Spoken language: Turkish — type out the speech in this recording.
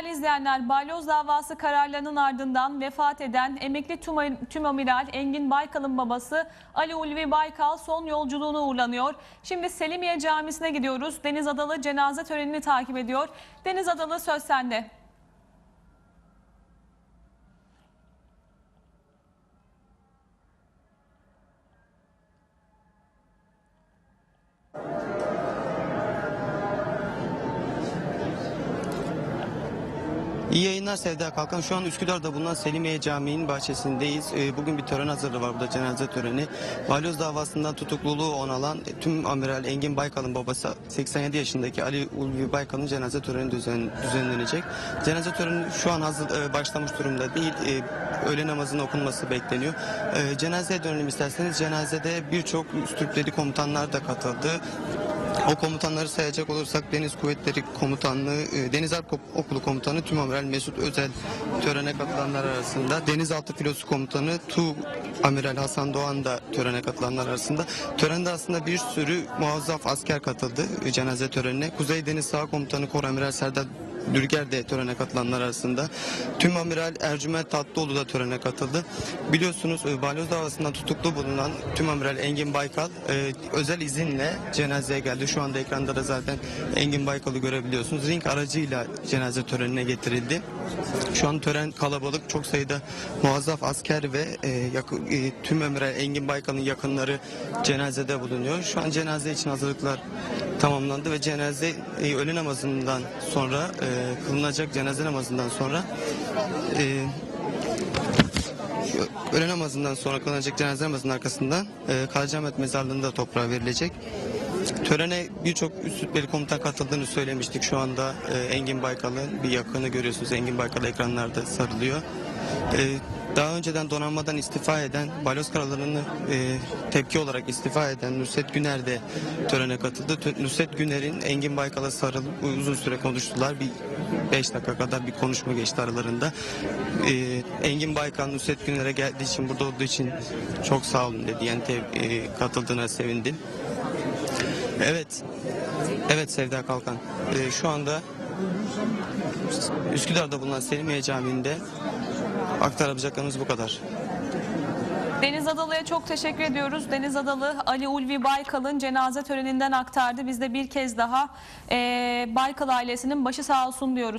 Değerli izleyenler, balyoz davası kararlarının ardından vefat eden emekli tüm- tümamiral Engin Baykal'ın babası Ali Ulvi Baykal son yolculuğuna uğurlanıyor. Şimdi Selimiye Camisi'ne gidiyoruz. Deniz Adalı cenaze törenini takip ediyor. Deniz Adalı söz sende. İyi yayınlar Sevda Kalkan. Şu an Üsküdar'da bulunan Selimiye Camii'nin bahçesindeyiz. Ee, Bugün bir tören hazırlığı var burada cenaze töreni. Balyoz davasından tutukluluğu onalan e, tüm amiral Engin Baykal'ın babası 87 yaşındaki Ali Ulvi Baykal'ın cenaze töreni düzen, düzenlenecek. Cenaze töreni şu an hazır e, başlamış durumda değil. E, Öğle namazının okunması bekleniyor. Cenazeye dönelim isterseniz. Cenazede birçok Türkleri komutanlar da katıldı. O komutanları sayacak olursak Deniz Kuvvetleri Komutanlığı, e, Deniz Harp Okulu Komutanı Tüm Amiral Mesut Özel törene katılanlar arasında. Denizaltı Filosu Komutanı Tu Amiral Hasan Doğan da törene katılanlar arasında. Törende aslında bir sürü muazzaf asker katıldı e, cenaze törenine. Kuzey Deniz Sağ Komutanı Kor Amiral Serdar Dürger de törene katılanlar arasında. Tüm Amiral Ercüment Tatlıoğlu da törene katıldı. Biliyorsunuz e, balyoz davasından tutuklu bulunan Tüm Amiral Engin Baykal e, özel izinle cenazeye geldi. Şu anda ekranda da zaten Engin Baykal'ı görebiliyorsunuz. Ring aracıyla cenaze törenine getirildi. Şu an tören kalabalık. Çok sayıda muazzaf asker ve e, yakın, e, Tüm Amiral Engin Baykal'ın yakınları cenazede bulunuyor. Şu an cenaze için hazırlıklar tamamlandı ve cenaze e, öğle namazından sonra e, kılınacak cenaze namazından sonra e, öğle namazından sonra kılınacak cenaze namazının arkasından e, Karacaahmet mezarlığında toprağa verilecek. Törene birçok üst rütbeli komutan katıldığını söylemiştik. Şu anda e, Engin Baykal'ın bir yakını görüyorsunuz. Engin Baykal ekranlarda sarılıyor. E, daha önceden donanmadan istifa eden, balyoz karalarını e, tepki olarak istifa eden Nusret Güner de törene katıldı. Tö- Nusret Güner'in Engin Baykal'a sarılıp uzun süre konuştular. Bir 5 dakika kadar bir konuşma geçti aralarında. E, Engin Baykal Nusret Güner'e geldiği için, burada olduğu için çok sağ olun dedi. Yani e, katıldığına sevindim. Evet. Evet Sevda Kalkan. Ee, şu anda Üsküdar'da bulunan Selimiye Camii'nde aktarabileceklerimiz bu kadar. Deniz Adalı'ya çok teşekkür ediyoruz. Deniz Adalı Ali Ulvi Baykal'ın cenaze töreninden aktardı. Biz de bir kez daha eee, Baykal ailesinin başı sağ olsun diyoruz.